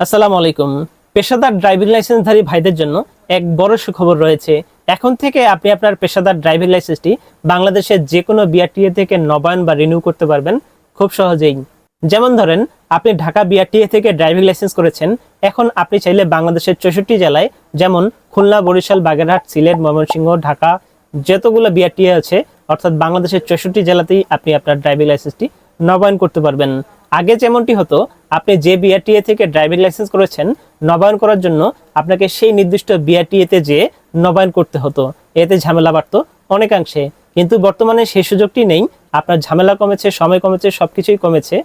আসসালামু আলাইকুম। পেশাদার ড্রাইভিং লাইসেন্সধারী ভাইদের জন্য এক বড় সুখবর রয়েছে। এখন থেকে আপনি আপনার পেশাদার ড্রাইভিং লাইসেন্সটি বাংলাদেশের যে কোনো বিআরটিএ থেকে নবায়ন বা রিনিউ করতে পারবেন খুব সহজেই। যেমন ধরেন, আপনি ঢাকা বিআরটিএ থেকে ড্রাইভিং লাইসেন্স করেছেন। এখন আপনি চাইলে বাংলাদেশের চৌষট্টি জেলায়, যেমন খুলনা, বরিশাল, বাগেরহাট, সিলেট, ময়মনসিংহ, ঢাকা, যতগুলো বিআরটিএ আছে, অর্থাৎ বাংলাদেশের চৌষট্টি জেলাতেই আপনি আপনার ড্রাইভিং লাইসেন্সটি নবায়ন করতে পারবেন। আগে যেমনটি হতো, আপনি যে বিআরটিএ থেকে ড্রাইভিং লাইসেন্স করেছেন, নবায়ন করার জন্য আপনাকে সেই নির্দিষ্ট বিআরটিএতে যেয়ে নবায়ন করতে হতো। এতে ঝামেলা বাড়তো অনেকাংশে। কিন্তু বর্তমানে সেই সুযোগটি নেই, আপনার ঝামেলা কমেছে, সময় কমেছে, সবকিছুই কমেছে।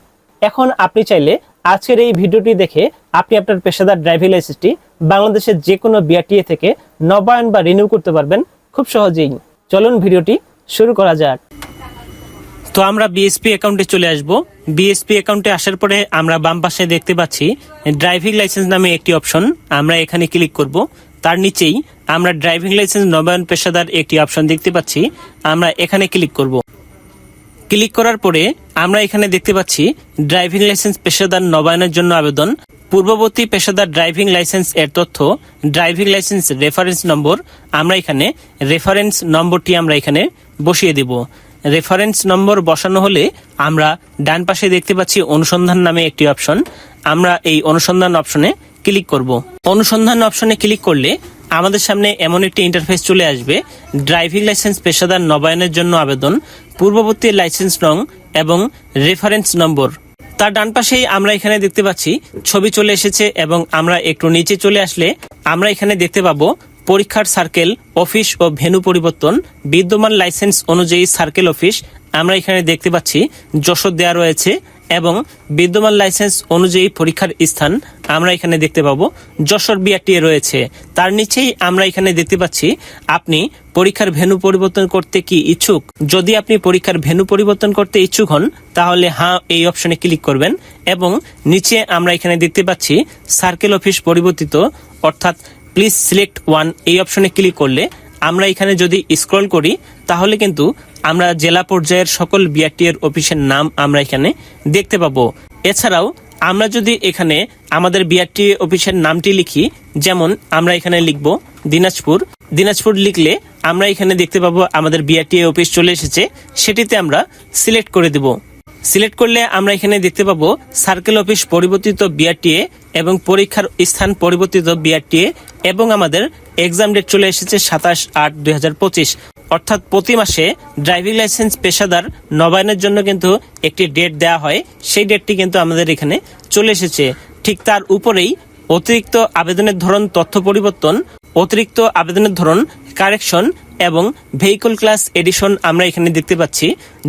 এখন আপনি চাইলে আজকের এই ভিডিওটি দেখে আপনি আপনার পেশাদার ড্রাইভিং লাইসেন্সটি বাংলাদেশের যে কোনো বিআরটিএ থেকে নবায়ন বা রিনিউ করতে পারবেন খুব সহজেই। চলুন ভিডিওটি শুরু করা যাক। তো আমরা বিএসপি অ্যাকাউন্টে চলে আসব। বিএসপি অ্যাকাউন্টে আসার পরে আমরা বাম পাশে দেখতে পাচ্ছি ড্রাইভিং লাইসেন্স নামে একটি অপশন আমরা এখানে ক্লিক করব। তার নিচেই আমরা ড্রাইভিং লাইসেন্স নবায়ন পেশাদার একটি অপশন দেখতে পাচ্ছি, আমরা এখানে ক্লিক করব। ক্লিক করার পরে আমরা এখানে দেখতে পাচ্ছি ড্রাইভিং লাইসেন্স পেশাদার নবায়নের জন্য আবেদন। পূর্ববর্তী পেশাদার ড্রাইভিং লাইসেন্স এর তথ্য ড্রাইভিং লাইসেন্স রেফারেন্স নম্বর আমরা এখানে রেফারেন্স নম্বরটি আমরা এখানে বসিয়ে দেব। রেফারেন্স নম্বর বসানো হলে আমরা ডান পাশে দেখতে পাচ্ছি অনুসন্ধান নামে একটি অপশন। আমরা এই অনুসন্ধান অপশনে ক্লিক করব। অনুসন্ধান অপশনে ক্লিক করলে আমাদের সামনে এমন একটি ইন্টারফেস চলে আসবে। ড্রাইভিং লাইসেন্স পেশাদার নবায়নের জন্য আবেদন, পূর্ববর্তী লাইসেন্স রং এবং রেফারেন্স নম্বর। তার ডান পাশেই আমরা এখানে দেখতে পাচ্ছি, ছবি চলে এসেছে এবং আমরা একটু নিচে চলে আসলে আমরা এখানে দেখতে পাবো পরীক্ষার সার্কেল, অফিস ও ভেনু পরিবর্তন, বিদ্যমান লাইসেন্স অনুযায়ী সার্কেল অফিস, আমরা এখানে দেখতে পাচ্ছি যশোর দেয়া রয়েছে এবং বিদ্যমান লাইসেন্স অনুযায়ী পরীক্ষার স্থান আমরা এখানে দেখতে পাবো। যশোর বিআরটিএ রয়েছে। তার নিচেই আমরা এখানে দেখতে পাচ্ছি, আপনি পরীক্ষার ভেনু পরিবর্তন করতে কি ইচ্ছুক? যদি আপনি পরীক্ষার ভেনু পরিবর্তন করতে ইচ্ছুক হন, তাহলে হ্যাঁ এই অপশনে ক্লিক করবেন এবং নিচে আমরা এখানে দেখতে পাচ্ছি সার্কেল অফিস পরিবর্তিত, অর্থাৎ প্লিজ সিলেক্ট ওয়ান এই অপশনে ক্লিক করলে আমরা এখানে যদি স্ক্রল করি, তাহলে কিন্তু আমরা জেলা পর্যায়ের সকল বিআরটি এর অফিসের নাম আমরা এখানে দেখতে পাবো। এছাড়াও আমরা যদি এখানে আমাদের বিআরটি অফিসের নামটি লিখি, যেমন আমরা এখানে লিখব দিনাজপুর। দিনাজপুর লিখলে আমরা এখানে দেখতে পাবো আমাদের বিআরটি অফিস চলে এসেছে, সেটিতে আমরা সিলেক্ট করে দেব। সিলেক্ট করলে আমরা এখানে দেখতে পাবো সার্কেল অফিস পরিবর্তিত বিআরটিএ এবং পরীক্ষার স্থান পরিবর্তিত বিআরটিএ এবং আমাদের এক্সাম ডেট চলে এসেছে সাতাশ আট দুই অর্থাৎ প্রতি মাসে ড্রাইভিং লাইসেন্স পেশাদার নবায়নের জন্য কিন্তু একটি ডেট দেওয়া হয়। সেই ডেটটি কিন্তু আমাদের এখানে চলে এসেছে। ঠিক তার উপরেই অতিরিক্ত আবেদনের ধরন, তথ্য পরিবর্তন অতিরিক্ত আবেদনের ধরন, কারেকশন এবং ভেহিকল ক্লাস এডিশন আমরা এখানে দেখতে পাচ্ছি।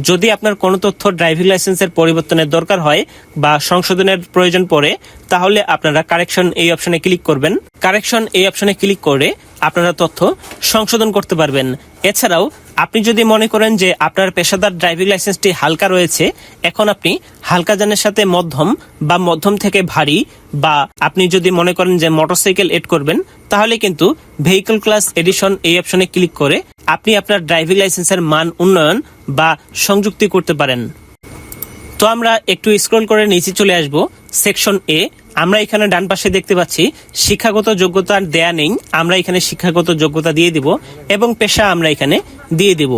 যদি আপনার কোনো তথ্য ড্রাইভিং লাইসেন্সের পরিবর্তনের দরকার হয় বা সংশোধনের প্রয়োজন পড়ে, তাহলে আপনারা কারেকশন এই অপশনে ক্লিক করবেন। কারেকশন এই অপশনে ক্লিক করে আপনারা তথ্য সংশোধন করতে পারবেন। এছাড়াও আপনি যদি মনে করেন যে আপনার পেশাদার ড্রাইভিং লাইসেন্সটি হালকা রয়েছে, এখন আপনি হালকা যানের সাথে মধ্যম বা মধ্যম থেকে ভারী বা আপনি যদি মনে করেন যে মোটরসাইকেল এড করবেন, তাহলে কিন্তু ভেহিকল ক্লাস এডিশন এই অপশনে ক্লিক করে আপনি আপনার ড্রাইভিং লাইসেন্সের মান উন্নয়ন বা সংযুক্তি করতে পারেন। তো আমরা একটু স্ক্রল করে নিচে চলে আসব সেকশন এ আমরা এখানে ডান পাশে দেখতে পাচ্ছি, শিক্ষাগত যোগ্যতা দেয়া নেই, আমরা এখানে শিক্ষাগত যোগ্যতা দিয়ে দিব এবং পেশা আমরা এখানে দিয়ে দেব।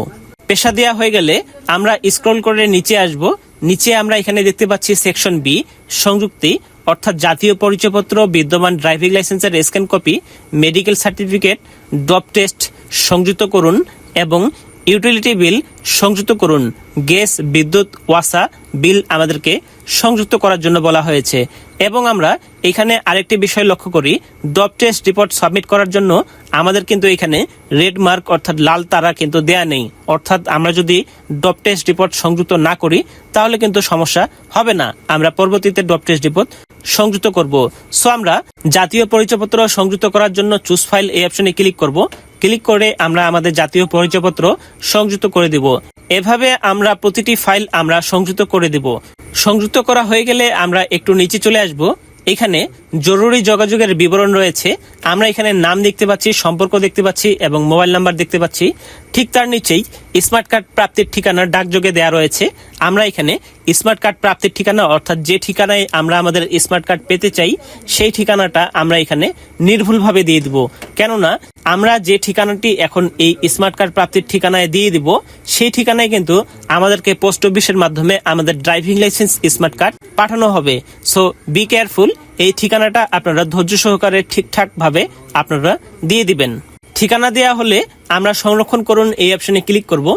পেশা দেওয়া হয়ে গেলে আমরা স্ক্রল করে নিচে আসব। নিচে আমরা এখানে দেখতে পাচ্ছি সেকশন বি সংযুক্তি, অর্থাৎ জাতীয় পরিচয়পত্র, বিদ্যমান ড্রাইভিং লাইসেন্সের scan copy medical certificate dope test সংযুক্ত করুন এবং ইউটিলিটি বিল সংযুক্ত করুন। গ্যাস, বিদ্যুৎ, ওয়াসা বিল আমাদেরকে সংযুক্ত করার জন্য বলা হয়েছে। এবং আমরা এখানে আরেকটি বিষয় লক্ষ্য করি। ডপ টেস্ট রিপোর্ট সাবমিট করার জন্য আমাদের কিন্তু এখানে রেড মার্ক অর্থাৎ লাল তারা কিন্তু দেয়া নেই। অর্থাৎ আমরা যদি ডপ টেস্ট রিপোর্ট সংযুক্ত না করি, তাহলে কিন্তু সমস্যা হবে না। আমরা পরবর্তীতে ডপ টেস্ট রিপোর্ট সংযুক্ত করব। সো আমরা জাতীয় পরিচয়পত্র সংযুক্ত করার জন্য চুজ ফাইল এই অপশনে ক্লিক করব। ক্লিক করে আমরা আমাদের জাতীয় পরিচয়পত্র সংযুক্ত করে দিব। এভাবে আমরা প্রতিটি ফাইল আমরা সংযুক্ত করে দিব। সংযুক্ত করা হয়ে গেলে আমরা একটু নিচে চলে আসব। এখানে জরুরি যোগাযোগের বিবরণ রয়েছে। আমরা এখানে নাম দেখতে পাচ্ছি, সম্পর্ক দেখতে পাচ্ছি এবং মোবাইল নাম্বার দেখতে পাচ্ছি। ঠিক তার নিচেই স্মার্ট কার্ড প্রাপ্তির ঠিকানা ডাকযোগে দেওয়া রয়েছে। আমরা এখানে স্মার্ট কার্ড প্রাপ্তির ঠিকানা, অর্থাৎ যে ঠিকানায় আমরা আমাদের স্মার্ট কার্ড পেতে চাই, সেই ঠিকানাটা আমরা এখানে নির্ভুলভাবে দিয়ে দিব। কেননা, আমরা যে ঠিকানাটি এখন এই স্মার্ট কার্ড প্রাপ্তির ঠিকানায় দিয়ে দিব, সেই ঠিকানায় কিন্তু আমাদেরকে পোস্ট অফিসের মাধ্যমে আমাদের ড্রাইভিং লাইসেন্স স্মার্ট কার্ড পাঠানো হবে। সো বি কেয়ারফুল এই ঠিকানাটা আপনারা ধৈর্য সহকারে ঠিকঠাকভাবে আপনারা দিয়ে দিবেন। ঠিকানা দেওয়া হলে আমরা সংরক্ষণ করুন এই অপশনে ক্লিক করব।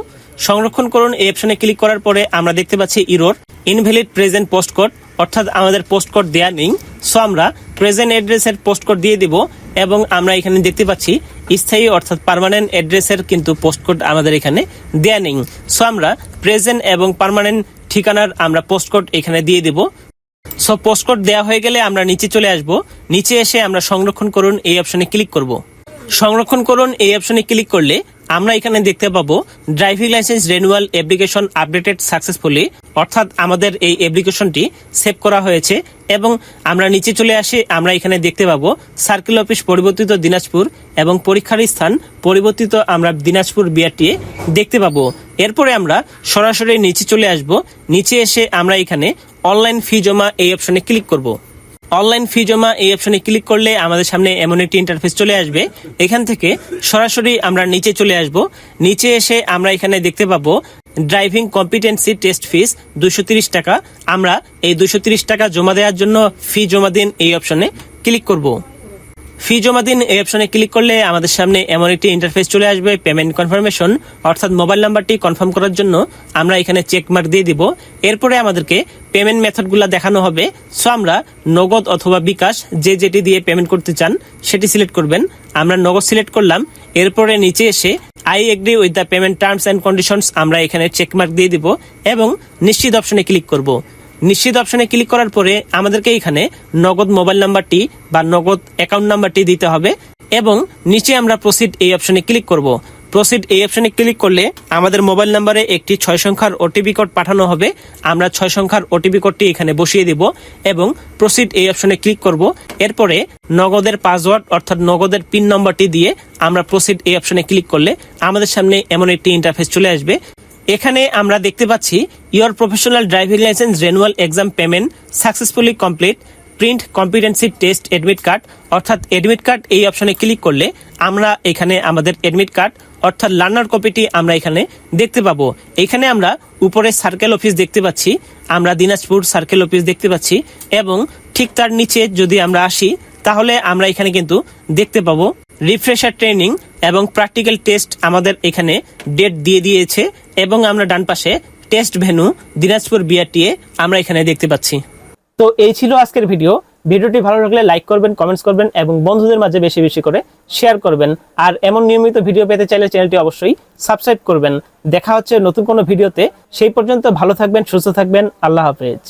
সংরক্ষণ করুন এই অপশনে ক্লিক করার পরে আমরা দেখতে পাচ্ছি error invalid present post code, অর্থাৎ আমাদের পোস্ট কোড দেওয়া নেই। সো আমরা প্রেজেন্ট অ্যাড্রেসের পোস্ট কোড দিয়ে দিব এবং আমরা এখানে দেখতে পাচ্ছি স্থায়ী অর্থাৎ পার্মানেন্ট অ্যাড্রেসের কিন্তু পোস্ট কোড আমাদের এখানে দেয়া নেই। সো আমরা প্রেজেন্ট এবং পার্মানেন্ট ঠিকানার আমরা পোস্ট কোড এখানে দিয়ে দিব। সো পোস্ট কোড দেওয়া হয়ে গেলে আমরা নিচে চলে আসব। নিচে এসে আমরা সংরক্ষণ করুন এই অপশনে ক্লিক করব। সংরক্ষণ করুন এই অপশনে ক্লিক করলে আমরা এখানে দেখতে পাবো driving licence renewal application updated successfully, অর্থাৎ আমাদের এই অ্যাপ্লিকেশনটি সেভ করা হয়েছে এবং আমরা নিচে চলে আসি, আমরা এখানে দেখতে পাবো সার্কেল অফিস পরিবর্তিত দিনাজপুর এবং পরীক্ষার স্থান পরিবর্তিত আমরা দিনাজপুর বিআরটিএ দেখতে পাবো। এরপরে আমরা সরাসরি নিচে চলে আসব, নিচে এসে আমরা এখানে অনলাইন ফি জমা এই অপশনে ক্লিক করব। অনলাইন ফি জমা এই অপশনে ক্লিক করলে আমাদের সামনে এমন একটি ইন্টারফেস চলে আসবে। এখান থেকে সরাসরি আমরা নিচে চলে আসব। নিচে এসে আমরা এখানে দেখতে পাবো ড্রাইভিং কম্পিটেন্সি টেস্ট ফিস দুশো টাকা। আমরা এই দুশো টাকা জমা দেওয়ার জন্য ফি জমা দিন এই অপশনে ক্লিক করব। ফি জমা দিন এই অপশনে ক্লিক করলে আমাদের সামনে এমন একটি ইন্টারফেস চলে আসবে পেমেন্ট কনফার্মেশন অর্থাৎ মোবাইল নাম্বারটি কনফার্ম করার জন্য আমরা এখানে চেক মার্ক দিয়ে দিব। এরপরে আমাদেরকে পেমেন্ট মেথডগুলো দেখানো হবে। সো আমরা নগদ অথবা বিকাশ যে যেটি দিয়ে পেমেন্ট করতে চান, সেটি সিলেক্ট করবেন। আমরা নগদ সিলেক্ট করলাম। এরপরে নিচে এসে I agree with the payment terms and conditions আমরা এখানে চেক মার্ক দিয়ে দিব এবং নিশ্চিত অপশনে ক্লিক করব। নিশ্চিত অপশনে ক্লিক করার পরে আমাদেরকে এখানে নগদ মোবাইল নাম্বারটি বা নগদ অ্যাকাউন্ট নাম্বারটি দিতে হবে এবং নিচে আমরা প্রসিড এই অপশনে ক্লিক করব। প্রসিড এই অপশনে ক্লিক করলে আমাদের মোবাইল নাম্বারে একটি ছয় সংখ্যার ওটিপি কোড পাঠানো হবে। আমরা ছয় সংখ্যার ওটিপি কোডটি এখানে বসিয়ে দিব এবং প্রসিড এই অপশনে ক্লিক করব। এরপরে নগদের পাসওয়ার্ড অর্থাৎ নগদের পিন নম্বরটি দিয়ে আমরা প্রসিড এই অপশনে ক্লিক করলে আমাদের সামনে এমন একটি ইন্টারফেস চলে আসবে। এখানে আমরা দেখতে পাচ্ছি your professional driving licence renewal exam payment successfully complete print competency test admit card অর্থাৎ এডমিট কার্ড এই অপশনে ক্লিক করলে আমরা এখানে আমাদের এডমিট কার্ড অর্থাৎ লার্নার কপিটি আমরা এখানে দেখতে পাবো। এখানে আমরা উপরে সার্কেল অফিস দেখতে পাচ্ছি, আমরা দিনাজপুর সার্কেল অফিস দেখতে পাচ্ছি, এবং ঠিক তার নিচে যদি আমরা আসি, তাহলে আমরা এখানে কিন্তু দেখতে পাবো রিফ্রেশার ট্রেনিং এবং প্র্যাকটিক্যাল টেস্ট আমাদের এখানে ডেট দিয়ে দিয়েছে এবং আমরা ডান পাশে টেস্ট ভেনু দিনাজপুর বিআরটিএ আমরা এখানে দেখতে পাচ্ছি। তো এই ছিল আজকের ভিডিও। ভিডিওটি ভালো লাগলে লাইক করবেন, কমেন্টস করবেন এবং বন্ধুদের মাঝে বেশি বেশি করে শেয়ার করবেন। আর এমন নিয়মিত ভিডিও পেতে চাইলে চ্যানেলটি অবশ্যই সাবস্ক্রাইব করবেন। দেখা হচ্ছে নতুন কোনো ভিডিওতে। সেই পর্যন্ত ভালো থাকবেন, সুস্থ থাকবেন। আল্লাহ হাফেজ।